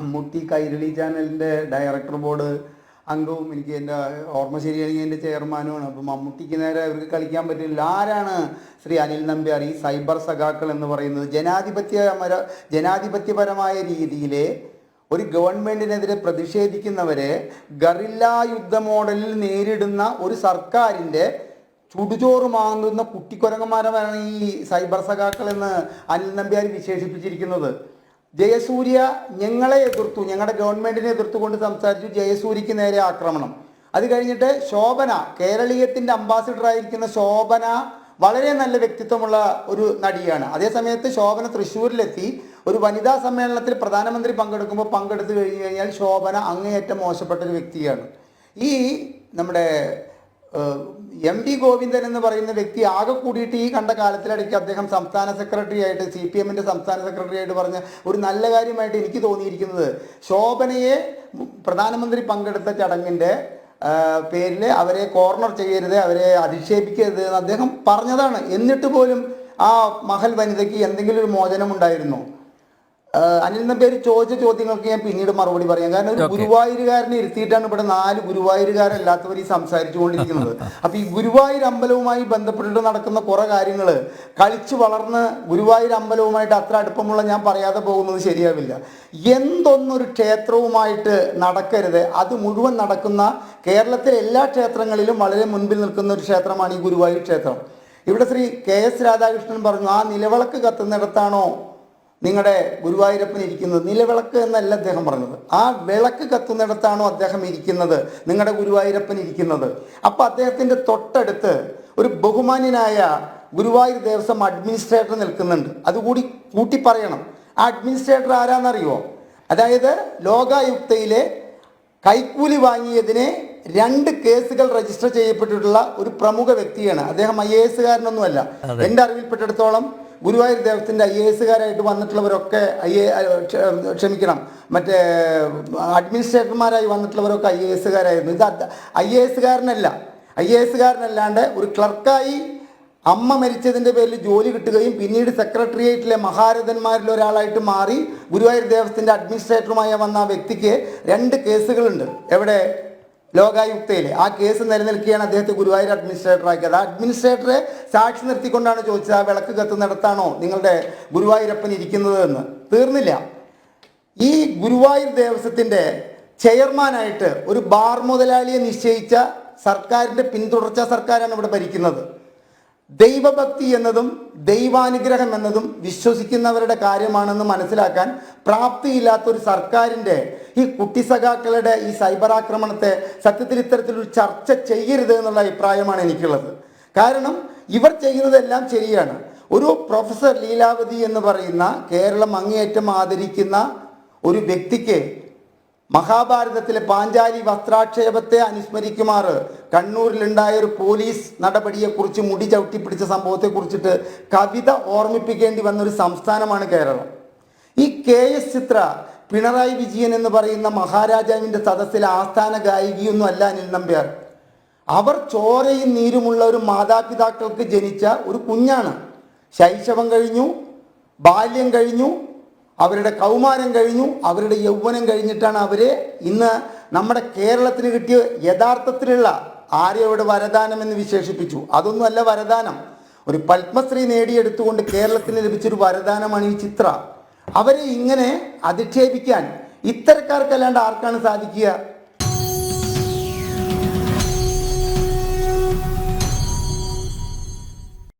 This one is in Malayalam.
മമ്മൂട്ടി കൈരളി ചാനലിന്റെ ഡയറക്ടർ ബോർഡ് അംഗവും എനിക്ക് എന്റെ ഓർമ്മ ശരിയാണെങ്കിൽ എന്റെ ചെയർമാനുമാണ് അപ്പോൾ മമ്മൂട്ടിക്ക് നേരെ അവർക്ക് കളിക്കാൻ പറ്റില്ല. ആരാണ് ശ്രീ അനിൽ നമ്പ്യാർ ഈ സൈബർ സഖാക്കൾ എന്ന് പറയുന്നത്? ജനാധിപത്യപര ജനാധിപത്യപരമായ രീതിയിലെ ഒരു ഗവൺമെന്റിനെതിരെ പ്രതിഷേധിക്കുന്നവരെ ഗറില്ലാ യുദ്ധ മോഡലിൽ നേരിടുന്ന ഒരു സർക്കാരിന്റെ ചുടുചോറ് മാങ്ങുന്ന കുട്ടിക്കുരങ്ങന്മാരാണ് ഈ സൈബർ സഖാക്കൾ എന്ന് അനിൽ നമ്പ്യാർ വിശേഷിപ്പിച്ചിരിക്കുന്നത്. ജയസൂര്യ ഞങ്ങളെ എതിർത്തു ഞങ്ങളുടെ ഗവൺമെന്റിനെ എതിർത്തുകൊണ്ട് സംസാരിച്ചു ജയസൂര്യക്ക് നേരെ ആക്രമണം. അത് കഴിഞ്ഞിട്ട് ശോഭന കേരളീയത്തിന്റെ അംബാസിഡർ ആയിരിക്കുന്ന ശോഭന വളരെ നല്ല വ്യക്തിത്വമുള്ള ഒരു നടിയാണ്. അതേസമയത്ത് ശോഭന തൃശ്ശൂരിലെത്തി. ഒരു വനിതാ സമ്മേളനത്തിൽ പ്രധാനമന്ത്രി പങ്കെടുക്കുമ്പോൾ പങ്കെടുത്തു കഴിഞ്ഞു കഴിഞ്ഞാൽ ശോഭന അങ്ങേയറ്റം മോശപ്പെട്ട ഒരു വ്യക്തിയാണ്. ഈ നമ്മുടെ എം വി ഗോവിന്ദൻ എന്ന് പറയുന്ന വ്യക്തി ആകെ കൂടിയിട്ട് ഈ കണ്ട കാലത്തിലിടയ്ക്ക് അദ്ദേഹം സംസ്ഥാന സെക്രട്ടറി ആയിട്ട് സി പി എമ്മിന്റെ സംസ്ഥാന സെക്രട്ടറി ആയിട്ട് പറഞ്ഞ ഒരു നല്ല കാര്യമായിട്ട് എനിക്ക് തോന്നിയിരിക്കുന്നത്. ശോഭനയെ പ്രധാനമന്ത്രി പങ്കെടുത്ത ചടങ്ങിന്റെ പേരിൽ അവരെ കോർണർ ചെയ്യരുത് അവരെ അധിക്ഷേപിക്കരുത് എന്ന് അദ്ദേഹം പറഞ്ഞതാണ്. എന്നിട്ട് പോലും ആ മഹൽ വനിതയ്ക്ക് എന്തെങ്കിലും ഒരു മോചനം ഉണ്ടായിരുന്നോ അനിൽ നമ്പേര് ചോദിച്ച ചോദ്യങ്ങൾക്ക് ഞാൻ പിന്നീട് മറുപടി പറയാം. കാരണം ഒരു ഗുരുവായൂരുകാരനെ ഇരുത്തിയിട്ടാണ് ഇവിടെ നാല് ഗുരുവായൂരുകാരല്ലാത്തവർ ഈ സംസാരിച്ചു കൊണ്ടിരിക്കുന്നത് അപ്പൊ ഈ ഗുരുവായൂർ അമ്പലവുമായി ബന്ധപ്പെട്ടിട്ട് നടക്കുന്ന കുറെ കാര്യങ്ങൾ കളിച്ചു വളർന്ന് ഗുരുവായൂർ അമ്പലവുമായിട്ട് അത്ര അടുപ്പമുള്ള ഞാൻ പറയാതെ പോകുന്നത് ശരിയാവില്ല. എന്തൊന്നൊരു ക്ഷേത്രവുമായിട്ട് നടക്കരുത്. അത് മുഴുവൻ നടക്കുന്ന കേരളത്തിലെ എല്ലാ ക്ഷേത്രങ്ങളിലും വളരെ മുൻപിൽ നിൽക്കുന്ന ഒരു ക്ഷേത്രമാണ് ഈ ഗുരുവായൂർ ക്ഷേത്രം. ഇവിടെ ശ്രീ കെ എസ് രാധാകൃഷ്ണൻ പറഞ്ഞു ആ നിലവിളക്ക് കത്തുന്നിടത്താണോ നിങ്ങളുടെ ഗുരുവായൂരപ്പൻ ഇരിക്കുന്നത് നിലവിളക്ക് എന്നല്ല അദ്ദേഹം പറഞ്ഞത്. ആ വിളക്ക് കത്തുന്നിടത്താണോ അദ്ദേഹം ഇരിക്കുന്നത്? നിങ്ങളുടെ ഗുരുവായൂരപ്പൻ ഇരിക്കുന്നത്. അപ്പൊ അദ്ദേഹത്തിന്റെ തൊട്ടടുത്ത് ഒരു ബഹുമാന്യനായ ഗുരുവായൂർ ദേവസ്വം അഡ്മിനിസ്ട്രേറ്റർ നിൽക്കുന്നുണ്ട്. അതുകൂടി കൂട്ടി പറയണം ആ അഡ്മിനിസ്ട്രേറ്റർ ആരാന്നറിയോ അതായത് ലോകായുക്തയിലെ കൈക്കൂലി വാങ്ങിയതിനെ രണ്ട് കേസുകൾ രജിസ്റ്റർ ചെയ്യപ്പെട്ടിട്ടുള്ള ഒരു പ്രമുഖ വ്യക്തിയാണ്. അദ്ദേഹം ഐ എ എസുകാരനൊന്നുമല്ല എന്റെ അറിവിൽപ്പെട്ടിടത്തോളം ഗുരുവായൂർ ദേവസ്ഥന്റെ ഐ എ എസുകാരായിട്ട് വന്നിട്ടുള്ളവരൊക്കെ ഐ എ ക്ഷമിക്കണം. മറ്റേ അഡ്മിനിസ്ട്രേറ്റർമാരായി വന്നിട്ടുള്ളവരൊക്കെ ഐ എ എസുകാരായിരുന്നു ഇത് ഐ എ എസുകാരനല്ല ഐ എ എസുകാരനല്ലാണ്ട് ഒരു ക്ലർക്കായി അമ്മ മരിച്ചതിന്റെ പേരിൽ ജോലി കിട്ടുകയും പിന്നീട് സെക്രട്ടേറിയറ്റിലെ മഹാരഥന്മാരിൽ ഒരാളായിട്ട് മാറി ഗുരുവായൂർ ദേവസ്ഥന്റെ അഡ്മിനിസ്ട്രേറ്ററുമായി വന്ന വ്യക്തിക്ക് രണ്ട് കേസുകളുണ്ട്. എവിടെ? ലോകായുക്തയിൽ ആ കേസ് നിലനിൽക്കുകയാണ് അദ്ദേഹത്തെ ഗുരുവായൂർ അഡ്മിനിസ്ട്രേറ്റർ ആക്കിയത് അഡ്മിനിസ്ട്രേറ്ററെ സാക്ഷി നിർത്തിക്കൊണ്ടാണ് ചോദിച്ചത് ആ വിളക്ക് കത്തുന്നിടത്താണോ നിങ്ങളുടെ ഗുരുവായൂരപ്പൻ ഇരിക്കുന്നത് എന്ന് തീർന്നില്ല. ഈ ഗുരുവായൂർ ദേവസ്വത്തിന്റെ ചെയർമാനായിട്ട് ഒരു ബാർ മുതലാളിയെ നിശ്ചയിച്ച സർക്കാരിന്റെ പിന്തുടർച്ച സർക്കാരാണ് ഇവിടെ ഭരിക്കുന്നത്. ദൈവഭക്തി എന്നതും ദൈവാനുഗ്രഹം എന്നതും വിശ്വസിക്കുന്നവരുടെ കാര്യമാണെന്ന് മനസ്സിലാക്കാൻ പ്രാപ്തിയില്ലാത്ത ഒരു സർക്കാരിന്റെ ഈ കുട്ടി സഖാക്കളുടെ ഈ സൈബർ ആക്രമണത്തെ സത്യത്തിൽ ഇത്തരത്തിലൊരു ചർച്ച ചെയ്യരുത് എന്നുള്ള അഭിപ്രായമാണ് എനിക്കുള്ളത്. കാരണം ഇവർ ചെയ്യുന്നതെല്ലാം ശരിയാണ്. ഒരു പ്രൊഫസർ ലീലാവതി എന്ന് പറയുന്ന കേരളം അങ്ങേയറ്റം ആദരിക്കുന്ന ഒരു വ്യക്തിക്ക് മഹാഭാരതത്തിലെ പാഞ്ചാലി വസ്ത്രാക്ഷേപത്തെ അനുസ്മരിക്കുമാർ കണ്ണൂരിലുണ്ടായ ഒരു പോലീസ് നടപടിയെക്കുറിച്ച് മുടി ചവിട്ടിപ്പിടിച്ച സംഭവത്തെക്കുറിച്ചിട്ട് കവിത ഓർമ്മിപ്പിക്കേണ്ടി വന്ന ഒരു സംസ്ഥാനമാണ് കേരളം. ഈ കെ എസ് ചിത്ര പിണറായി വിജയൻ എന്ന് പറയുന്ന മഹാരാജാവിന്റെ സദസ്സിലെ ആസ്ഥാന ഗായികയൊന്നും അല്ല അനിൽ നമ്പ്യാർ. അവർ ചോരയും നീരുമുള്ള ഒരു മാതാപിതാക്കൾക്ക് ജനിച്ച ഒരു കുഞ്ഞാണ്. ശൈശവം കഴിഞ്ഞു ബാല്യം കഴിഞ്ഞു അവരുടെ കൗമാരം കഴിഞ്ഞു അവരുടെ യൗവനം കഴിഞ്ഞിട്ടാണ് അവർ ഇന്ന് നമ്മുടെ കേരളത്തിന് കിട്ടിയ യഥാർത്ഥത്തിലുള്ള ആര്യയുടെ വരദാനം എന്ന് വിശേഷിപ്പിച്ചു. അതൊന്നുമല്ല വരദാനം. ഒരു പത്മശ്രീ നേടിയെടുത്തുകൊണ്ട് കേരളത്തിന് ലഭിച്ചൊരു വരദാനമാണ് ഈ ചിത്ര. അവരെ ഇങ്ങനെ അധിക്ഷേപിക്കാൻ ഇത്തരക്കാർക്കല്ലാണ്ട് ആർക്കാണ് സാധിക്കുക?